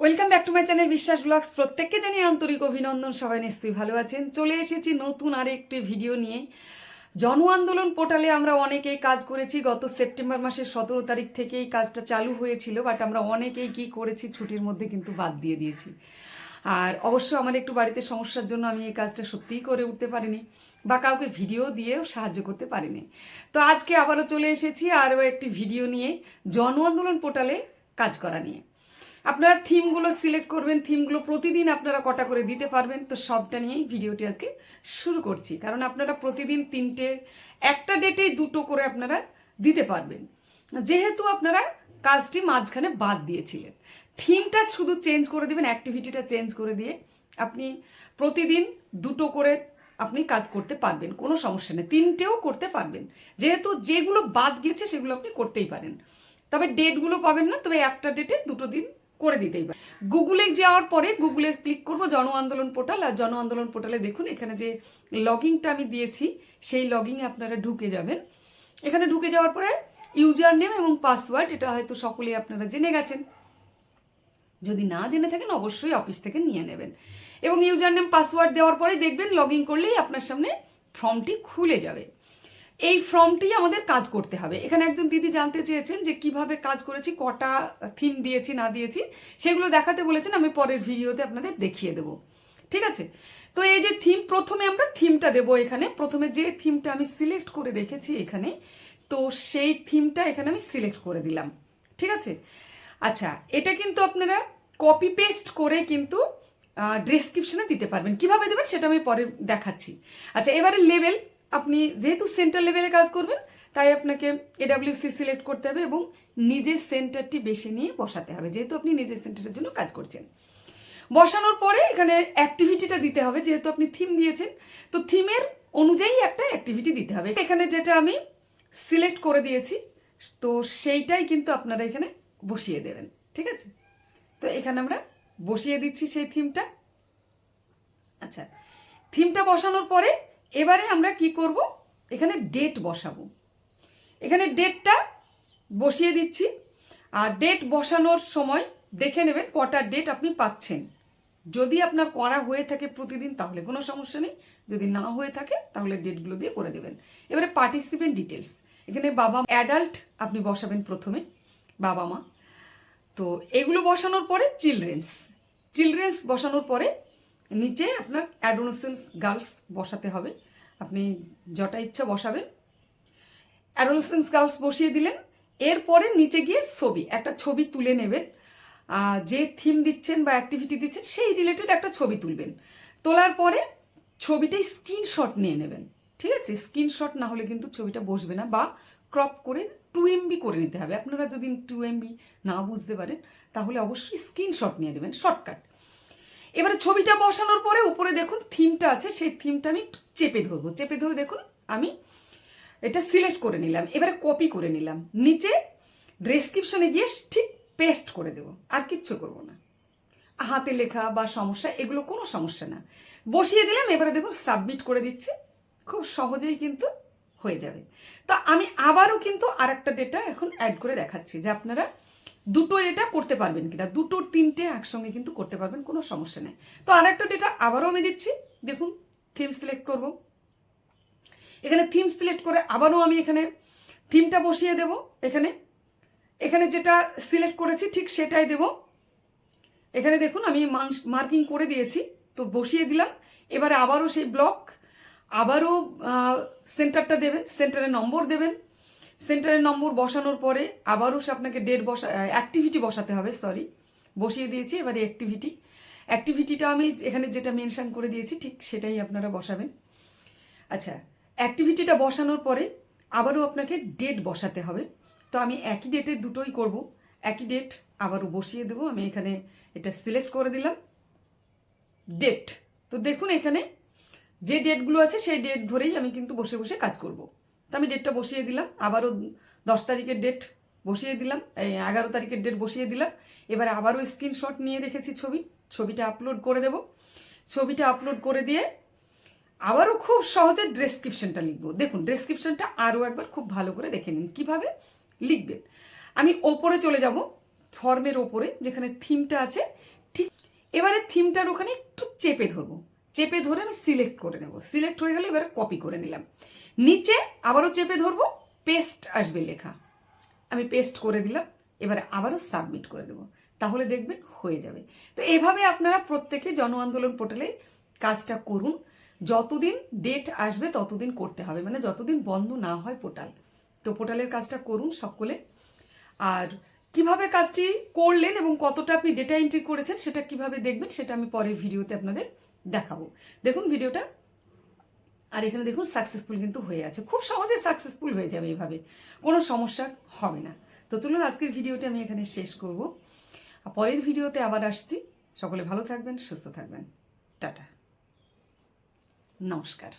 Welcome back to my channel Biswas blogs প্রত্যেককে জানিয়ে আন্তরিক অভিনন্দন, সবাই নিশ্চয়ই ভালো আছেন। চলে এসেছি নতুন আর একটি ভিডিও নিয়ে। জন আন্দোলন পোর্টালে আমরা অনেকেই কাজ করেছি। গত সেপ্টেম্বর মাসের সতেরো তারিখ থেকে এই কাজটা চালু হয়েছিল বাট আমরা অনেকেই কি করেছি ছুটির মধ্যে কিন্তু বাদ দিয়ে দিয়েছি। আর অবশ্য আমার একটু বাড়িতে সমস্যার জন্য আমি এই কাজটা সত্যিই করে উঠতে পারিনি, বা কাউকে ভিডিও দিয়েও সাহায্য করতে পারিনি। তো আজকে আবারও চলে এসেছি আরও একটি ভিডিও নিয়ে। জন আন্দোলন পোর্টালে কাজ করা নিয়ে। আপনারা থিমগুলো সিলেক্ট করবেন, থিমগুলো প্রতিদিন আপনারা কটা করে দিতে পারবেন, তো সবটা নিয়েই ভিডিওটি আজকে শুরু করছি। কারণ আপনারা প্রতিদিন তিনটে, একটা ডেটেই দুটো করে আপনারা দিতে পারবেন। যেহেতু আপনারা কাজটি মাঝখানে বাদ দিয়েছিলেন, থিমটা শুধু চেঞ্জ করে দেবেন অ্যাক্টিভিটিটা চেঞ্জ করে দিয়ে আপনি প্রতিদিন দুটো করে আপনি কাজ করতে পারবেন, কোনো সমস্যা নেই, তিনটেও করতে পারবেন। যেহেতু যেগুলো বাদ গিয়েছে সেগুলো আপনি করতেই পারেন। তবে ডেটগুলো পাবেন না, তবে একটা ডেটে দুটো দিন করে দিতেই পারেন গুগলে যাওয়ার পরে গুগলে ক্লিক করব জন আন্দোলন পোর্টাল, আর জন আন্দোলন পোর্টালে দেখুন এখানে যে লগিংটা আমি দিয়েছি, সেই লগিংয়ে আপনারা ঢুকে যাবেন। এখানে ঢুকে যাওয়ার পরে ইউজার নেম এবং পাসওয়ার্ড এটা হয়তো সকলেই আপনারা জেনে গেছেন। যদি না জেনে থাকেন, অবশ্যই অফিস থেকে নিয়ে নেবেন। এবং ইউজার নেম পাসওয়ার্ড দেওয়ার পরে দেখবেন লগ ইন করলেই আপনার সামনে ফর্মটি খুলে যাবে। এই ফর্মটি আমাদের কাজ করতে হবে। এখানে একজন দিদি জানতে চেয়েছেন যে কীভাবে কাজ করেছি, কটা থিম দিয়েছি, না দিয়েছি, সেগুলো দেখাতে বলেছেন, আমি পরের ভিডিওতে আপনাদের দেখিয়ে দেবো। ঠিক আছে? তো এই যে থিম প্রথমে আমরা থিমটা দেবো এখানে। প্রথমে যে থিমটা আমি সিলেক্ট করে রেখেছি এখানে, তো সেই থিমটা এখানে আমি সিলেক্ট করে দিলাম। ঠিক আছে? আচ্ছা এটা কিন্তু আপনারা কপি পেস্ট করে কিন্তু ডেসক্রিপশনে দিতে পারবেন। কীভাবে দেবেন সেটা আমি পরে দেখাচ্ছি। আচ্ছা এবারে লেভেল আপনি যেহেতু সেন্টার লেভেলে কাজ করবেন, তাই আপনাকে এডাব্লিউসি সিলেক্ট করতে হবে এবং নিজের সেন্টারটি বেছে নিয়ে বসাতে হবে, যেহেতু আপনি নিজের সেন্টারের জন্য কাজ করছেন। বসানোর পরে এখানে অ্যাক্টিভিটিটা দিতে হবে, যেহেতু আপনি থিম দিয়েছেন, তো থিমের অনুযায়ী একটা অ্যাক্টিভিটি দিতে হবে। এখানে যেটা আমি সিলেক্ট করে দিয়েছি, তো সেইটাই কিন্তু আপনারা এখানে বসিয়ে দেবেন, ঠিক আছে? তো এখানে আমরা বসিয়ে দিচ্ছি সেই থিমটা আচ্ছা থিমটা বসানোর পরে এবারে আমরা কি করব? এখানে ডেট বসাবো। এখানে ডেটটা বসিয়ে দিচ্ছি। আর ডেট বসানোর সময় দেখে নেবেন কটা ডেট আপনি পাচ্ছেন। যদি আপনার করা হয়ে থাকে প্রতিদিন, তাহলে কোনো সমস্যা নেই। যদি না হয়ে থাকে, তাহলে ডেটগুলো দিয়ে করে দেবেন। এবারে পার্টিসিপেন্ট ডিটেলস এখানে বাবা অ্যাডাল্ট আপনি বসাবেন প্রথমে, বাবা, মা। তো এগুলো বসানোর পরে চিলড্রেন্স চিলড্রেন্স বসানোর পরে নিচে আপনার অ্যাডোনোসেন্স গার্লস বসাতে হবে। আপনি যটা ইচ্ছা বসাবেন। অ্যাডোলসেন্স গার্লস বসিয়ে দিলেন। এরপরে নিচে গিয়ে ছবি, একটা ছবি তুলে নেবেন। যে থিম দিচ্ছেন বা অ্যাক্টিভিটি দিচ্ছেন, সেই রিলেটেড একটা ছবি তুলবেন। তোলার পরে ছবিটাই স্ক্রিনশট নিয়ে নেবেন। ঠিক আছে? স্ক্রিনশট না হলে কিন্তু ছবিটা বসবে না বা ক্রপ করে টু এমবি করে নিতে হবে। আপনারা যদি টু এমবি না বুঝতে পারেন, তাহলে অবশ্যই স্ক্রিনশট নিয়ে নেবেন শর্টকাট এবারে ছবিটা বসানোর পরে উপরে দেখুন থিমটা আছে, সেই থিমটা আমি একটু চেপে ধরবো। চেপে ধরে দেখুন আমি এটা সিলেক্ট করে নিলাম, এবারে কপি করে নিলাম। নিচে ডেসক্রিপশনে গিয়ে ঠিক পেস্ট করে দেবো, আর কিচ্ছু করব না। হাতে লেখা বা সমস্যা, এগুলো কোনো সমস্যা না। বসিয়ে দিলাম, এবারে দেখুন সাবমিট করে দিচ্ছে। খুব সহজেই কিন্তু হয়ে যাবে। তো আমি আবারও কিন্তু আর একটা ডেটা এখন অ্যাড করে দেখাচ্ছি, যে আপনারা দুটো ডেটা করতে পারবেন কিনা? দুটোর তিনটে একসঙ্গে কিন্তু করতে পারবেন, কোনো সমস্যা নেই। তো আর একটা ডেটা আবারও আমি দিচ্ছি। দেখুন থিম সিলেক্ট করব। এখানে থিম সিলেক্ট করে আবারও আমি এখানে থিমটা বসিয়ে দেব। এখানে এখানে যেটা সিলেক্ট করেছি ঠিক সেটাই দেব। এখানে দেখুন, আমি মার্কিং করে দিয়েছি, তো বসিয়ে দিলাম। এবারে আবারও সেই ব্লক আবারও সেন্টারটা দেবেন সেন্টারে নম্বর দেবেন। সেন্টারের নম্বর বসানোর পরে আবারও সে আপনাকে ডেট বসা অ্যাক্টিভিটি বসাতে হবে সরি বসিয়ে দিয়েছি, এবারে অ্যাক্টিভিটি অ্যাক্টিভিটিটা আমি এখানে যেটা মেনশন করে দিয়েছি, ঠিক সেটাই আপনারা বসাবেন। আচ্ছা অ্যাক্টিভিটিটা বসানোর পরে আবারও আপনাকে ডেট বসাতে হবে। তো আমি একই ডেটে দুটোই করব। একই ডেট আবারও বসিয়ে দেবো। আমি এখানে এটা সিলেক্ট করে দিলাম। ডেট তো দেখুন এখানে যে ডেটগুলো আছে, সেই ডেট ধরেই আমি কিন্তু বসে বসে কাজ করব। তো আমি ডেটটা বসিয়ে দিলাম। আবারও দশ তারিখের ডেট বসিয়ে দিলাম। এই এগারো তারিখের ডেট বসিয়ে দিলাম। এবার আবারও স্ক্রিনশট নিয়ে রেখেছি ছবি। ছবিটা আপলোড করে দেব। ছবিটা আপলোড করে দিয়ে আবারও খুব সহজে ডেসক্রিপশনটা লিখব। দেখুন ডেসক্রিপশনটা আরও একবার খুব ভালো করে দেখে নিন। কীভাবে লিখবেন? আমি ওপরে চলে যাব, ফর্মের ওপরে, যেখানে থিমটা আছে। ঠিক এবারে থিমটার ওখানে একটু চেপে ধরবো। চেপে ধরে আমি সিলেক্ট করে নেব। সিলেক্ট হয়ে গেলে এবারে কপি করে নিলাম। নিচে আবারও চেপে ধরবো পেস্ট আসবে লেখা। আমি পেস্ট করে দিলাম, এবারে আবারও সাবমিট করে দেবো। তাহলে দেখবেন হয়ে যাবে। তো এভাবে আপনারা প্রত্যেকে জন আন্দোলন পোর্টালে কাজটা করুন। যতদিন ডেট আসবে ততদিন করতে হবে। মানে যতদিন বন্ধ না হয় পোর্টাল তো পোর্টালের কাজটা করুন সকলে। আর কীভাবে কাজটি করলেন এবং কতটা আপনি ডেটা এন্ট্রি করেছেন সেটা কীভাবে দেখবেন সেটা আমি পরের ভিডিওতে আপনাদের দেখাবো। দেখুন ভিডিওটা আর এখানে দেখুন সাকসেসফুল কিন্তু হয়ে আছে। খুব সহজে সাকসেসফুল হয়ে যাবে এভাবে। কোনো সমস্যা হবে না। তো চলুন আজকের ভিডিওটা আমি এখানে শেষ করব। আর পরের ভিডিওতে আবার আসছি। সকলে ভালো থাকবেন, সুস্থ থাকবেন। টাটা। নমস্কার।